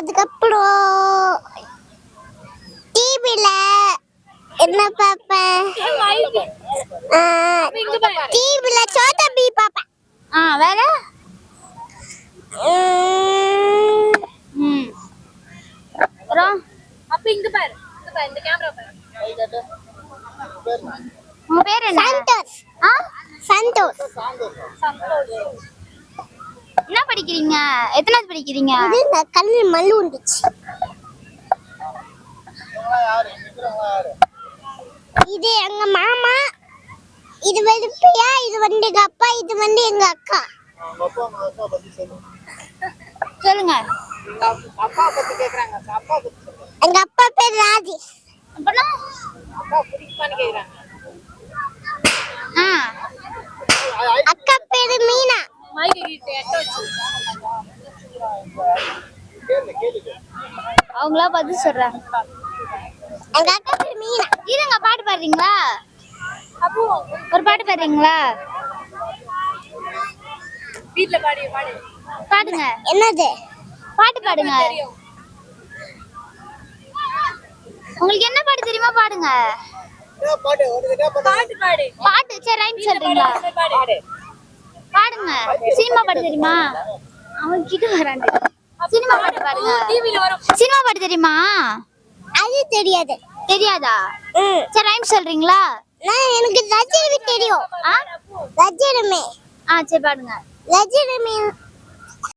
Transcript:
அதுக்கப்புறம் டிவில என்ன பார்ப்பேன்? டிவில சோட்டா பீ பார்ப்பேன். ஆ வேற? அப்புறம்? அப்ப இங்க பாரு. இங்க பாரு இந்த கேமரா பாரு. உங்க பேர் என்ன? சந்தோஷ். ஆ? சந்தோஷ். என்ன படிக்கிறீங்க? எத்தனாவது படிக்கிறீங்க? இது நான் மல்லு வந்துச்சு இது எங்க மாமா இது வந்து பிரியா இது வந்து எங்க அப்பா இது வந்து எங்க அக்கா. சொல்லுங்க. அப்பா பத்தி கேக்குறாங்க அப்பா பத்தி சொல்லுங்க எங்க அப்பா பேர் ராஜேஷ் அப்படின்னா அப்பா பிடிக்குமான்னு கேக்குறாங்க ஆ அக்கா பேரு மீனா மைக்கு கிட்ட எட்ட வச்சு அவங்களா பதில் சொல்றாங்க. எங்க அக்கா பேரு மீனா. இருங்க பாட்டு பாடுறீங்களா? அப்போ ஒரு பாட்டு பாடுறீங்களா? வீட்ல பாடி பாடி. பாடுங்க. என்னது? பாட்டு பாடுங்க. உங்களுக்கு என்ன பாட்டு தெரியுமா? பாடுங்க. பாட்டு பாடு பாட்டு சரி ரைம் சொல்றீங்களா? பாடு. பாடுங்க சினிமா பாட்டு தெரியுமா? அவன் கிட்ட வராண்டு சினிமா பாட்டு வரும் சினிமா பாட்டு தெரியுமா? அது தெரியாது. தெரியாதா? சரி ரைம் சொல்றீங்களா? நான் எனக்கு ரஜினி தெரியும். ஆ? ரஜினமே. ஆ சரி பாடுங்க. ரஜினமே